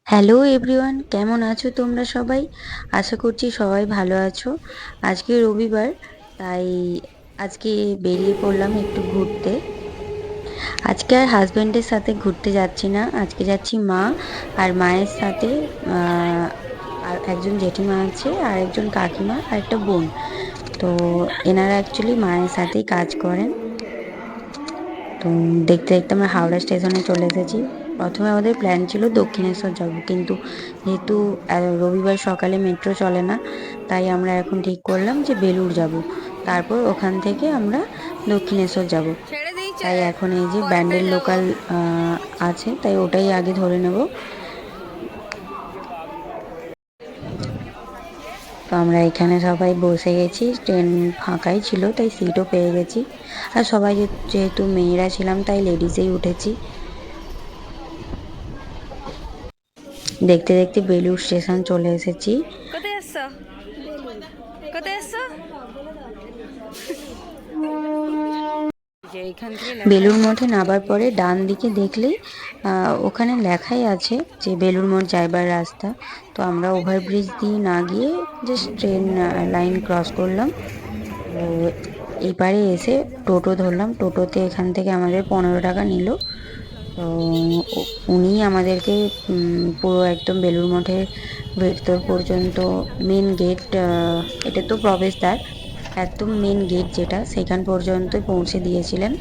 Hello everyone কেমন আছো তোমরা সবাই? আশা করছি সবাই ভালো আছো। আজকে রবিবার, তাই আজকে বেরিয়ে পড়লাম একটু ঘুরতে। আজকে আর হাজব্যান্ডের সাথে ঘুরতে যাচ্ছি না। আজকে যাচ্ছি মা আর মায়ের সাথে আর একজন জেঠিমা আছে আর একজন কাকিমা আর একটা বোন। তো এনারা অ্যাকচুয়ালি মায়ের সাথেই কাজ করেন। তো দেখতে দেখতে আমরা হাওড়া স্টেশনে চলে এসেছি। প্রথমে আমাদের প্ল্যান ছিল দক্ষিণেশ্বর যাব কিন্তু যেহেতু রবিবার সকালে মেট্রো চলে না তাই আমরা এখন ঠিক করলাম যে বেলুড় যাব। তারপর ওখান থেকে আমরা দক্ষিণেশ্বর যাব। তাই এখন এই যে ব্যান্ডেল লোকাল আছে তাই ওটাই আগে ধরে নেব। তো আমরা এখানে সবাই বসে গেছি। ট্রেন ফাঁকাই ছিল, তাই সিটও পেয়ে গেছি। আর সবাই যেহেতু মেয়েরা ছিলাম, তাই লেডিসেই উঠেছি। দেখতে দেখতে বেলুর স্টেশন চলে এসেছি কোথায় এসছো বেলুড় মঠে নামার পরে ডান দিকে দেখলেই ওখানে লেখাই আছে যে বেলুড় মঠ যাইবার রাস্তা। তো আমরা ওভারব্রিজ দিয়ে না গিয়ে জাস্ট ট্রেন লাইন ক্রস করলাম। এই এসে টোটো ধরলাম। টোটোতে এখান থেকে আমাদের পনেরো টাকা নিল। তো উনি আমাদেরকে পুরো একদম বেলুড় মঠের ভেতর পর্যন্ত মেন গেট এটা তো প্রবেশদ্বার। একদম মেন গেট যেটা, সেখান পর্যন্ত পৌঁছে দিয়েছিলেন।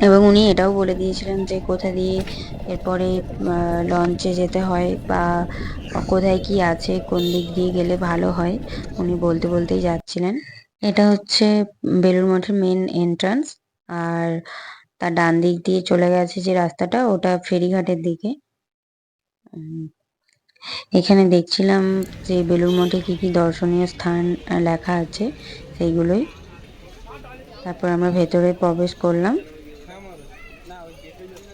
এবং উনি এটাও বলে দিয়েছিলেন যে, কোথা দিয়ে এরপরে লঞ্চে যেতে হয় বা কোথায় কি আছে, কোন দিক দিয়ে গেলে ভালো হয়, উনি বলতে বলতেই যাচ্ছিলেন। এটা হচ্ছে বেলুড় মঠের মেন এন্ট্রান্স আর তার ডান দিক দিয়ে চলে গেছে যে রাস্তাটা, ওটা ফেরিঘাটের দিকে। এখানে দেখছিলাম যে বেলুড় মঠে কি কি দর্শনীয় স্থান লেখা আছে সেইগুলোই। তারপর আমরা ভেতরে প্রবেশ করলাম।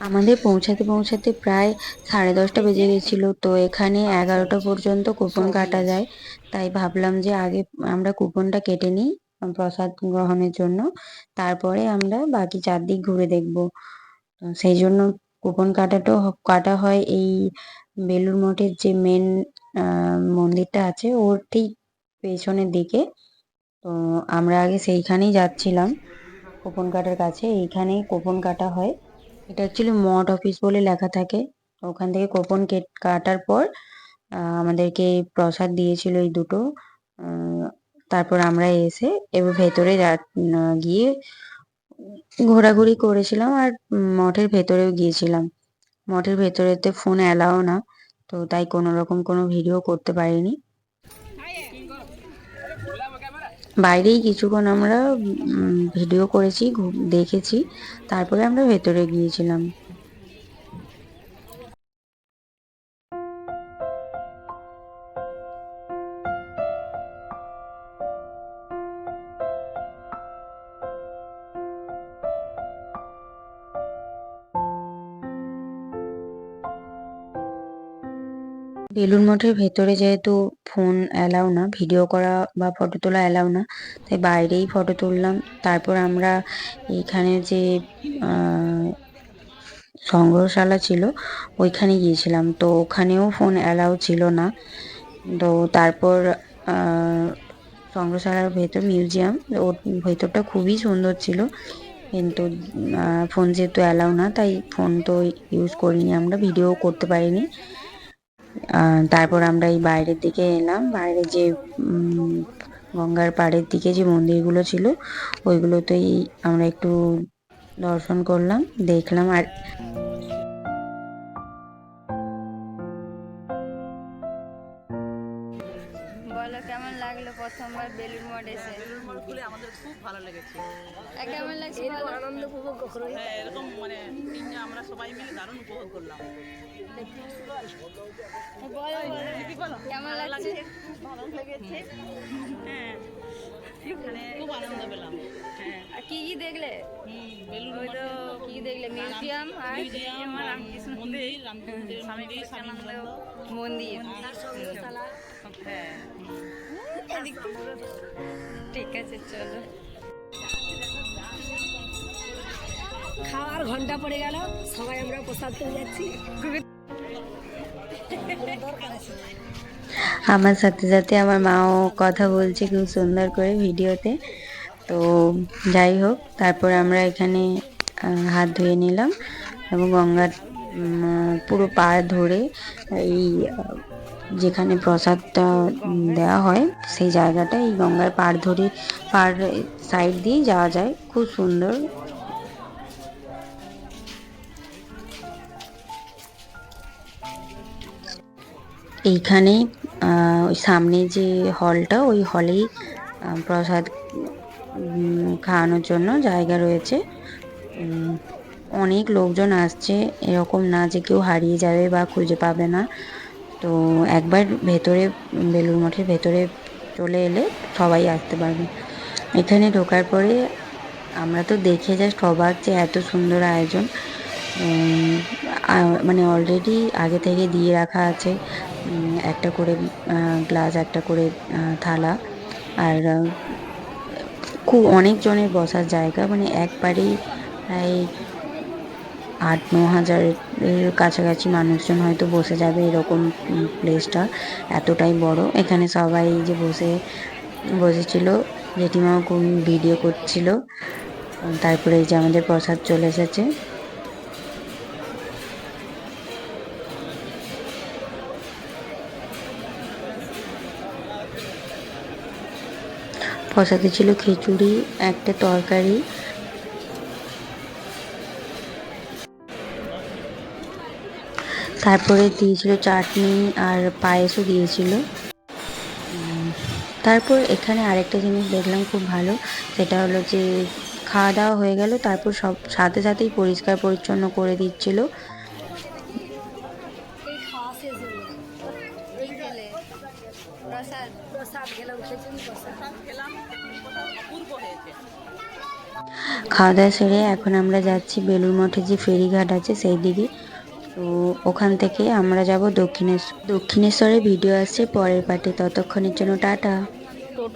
আমাদের পৌঁছাতে পৌঁছাতে প্রায় সাড়ে দশটা বেজে গেছিল। তো এখানে এগারোটা পর্যন্ত কুপন কাটা যায়। তাই ভাবলাম যে আগে আমরা কুপনটা কেটে নিই প্রসাদ গ্রহণের জন্য। তারপরে আমরা বাকি চারদিক ঘুরে দেখব। সেই জন্য কুপন কাটাটাও কাটা হয় এই বেলুড় মঠের যে মেন মন্দিরটা আছে, ওর ঠিক পেছনের দিকে। তো আমরা আগে সেইখানেই যাচ্ছিলাম, কোপন কাটার কাছে। এইখানেই কোপন কাটা হয়। এটা অ্যাকচুয়ালি মঠ অফিস বলে লেখা থাকে। ওখান থেকে কোপন কেট কাটার পর আমাদেরকে প্রসাদ দিয়েছিল এই দুটো। তারপর আমরা এসে এবার ভেতরে গিয়ে ঘোরাঘুরি করেছিলাম আর মঠের ভেতরেও গিয়েছিলাম। মঠের ভেতরেতে ফোন অ্যালাও না, তো তাই কোনো রকম কোনো ভিডিও করতে পারিনি। বাইরেই কিছুক্ষণ আমরা ভিডিও করেছি দেখেছি, তারপরে আমরা ভেতরে গিয়েছিলাম। বেলুড় মঠের ভেতরে যেহেতু ফোন অ্যালাউ না ভিডিও করা বা ফটো তোলা অ্যালাউ না, তাই বাইরেই ফটো তুললাম। তারপর আমরা এইখানে যে সংগ্রহশালা ছিল, ওইখানে গিয়েছিলাম। তো ওখানেও ফোন অ্যালাউ ছিল না। তো তারপর সংগ্রহশালার ভেতর মিউজিয়াম ওর ভেতরটা খুবই সুন্দর ছিল। কিন্তু ফোন যেহেতু অ্যালাউ না, তাই ফোন তো ইউজ করিনি আমরা ভিডিও করতে পারিনি। তারপর আমরা এই বাইরের দিকে এলাম। বাইরে যে গঙ্গার পাড়ের দিকে যে মন্দিরগুলো ছিল, ওইগুলোতেই আমরা একটু দর্শন করলাম, দেখলাম। আর প্রথমবার বেলুর মঠ এসে। বেলুড় মঠ ঘুরে আমাদের খুব ভালো লেগেছে। কেমন লাগছে বলো? হ্যাঁ এরকম মানে তিনজন আমরা সবাই মিলে দারুণ উপভোগ করলাম। বলো। কেমন লাগছে? ভালো লেগেছে। হ্যাঁ খুব আনন্দ পেলাম। হ্যাঁ। আর কি কি দেখলে? ওই তো কি কি দেখলে? মিউজিয়াম আর মিউজিয়াম রামকৃষ্ণ মন্দির রামকৃষ্ণের মন্দির মন্দির। হ্যাঁ। ঠিক আছে, চলো। খাওয়ার ঘণ্টা পড়ে গেল, সবাই আমরা প্রসাদ পেয়ে যাচ্ছি। আমার সাথে সাথে আমার মাও কথা বলছে খুব সুন্দর করে ভিডিওতে। তো যাই হোক, তারপর আমরা এখানে হাত ধুয়ে নিলাম এবং গঙ্গার পুরো পা ধরে এই যেখানে প্রসাদটা দেওয়া হয়, সেই জায়গাটা এই গঙ্গার পাড় ধরে পাড় সাইড দিয়ে যাওয়া যায়। খুব সুন্দর। এইখানে ওই সামনে যে হলটা, ওই হলেই প্রসাদ খাওয়ানোর জন্য জায়গা রয়েছে। অনেক লোকজন আসছে। এরকম না যে কেউ হারিয়ে যাবে বা খুঁজে পাবে না। তো একবার ভেতরে, বেলুড় মঠের ভেতরে চলে এলে সবাই আসতে পারবে। এখানে ঢোকার পরে আমরা তো দেখে জাস্ট অবাক যে এত সুন্দর আয়োজন মানে অলরেডি আগে থেকে দিয়ে রাখা আছে একটা করে গ্লাস একটা করে থালা আর খুব অনেকজনের বসার জায়গা মানে একবারেই প্রায় আট, ন হাজারের কাছাকাছি মানুষজন হয়তো বসে যাবে এরকম প্লেসটা এতটাই বড়। এখানে সবাই যে বসে, বসেছিল জেঠিমাও খুব ভিডিও করছিল, তারপরে এই যে আমাদের প্রসাদ চলে এসেছে। প্রসাদে ছিল খিচুড়ি, একটা তরকারি তারপরে দিয়েছিল চাটনি আর পায়েসও দিয়েছিল। তারপর এখানে আরেকটা জিনিস দেখলাম খুব ভালো, সেটা হলো যে খাওয়া দাওয়া হয়ে গেল, তারপর সব সাথে সাথেই পরিষ্কার পরিচ্ছন্ন করে দিচ্ছিল। খাওয়া দাওয়া সেরে এখন আমরা যাচ্ছি বেলুর মঠে যে ফেরিঘাট আছে সেই দিকে। তো ওখান থেকে আমরা যাব দক্ষিণেশ্বর দক্ষিণেশ্বরের ভিডিও আসছে পরের পার্টে। ততক্ষণের জন্য টাটা।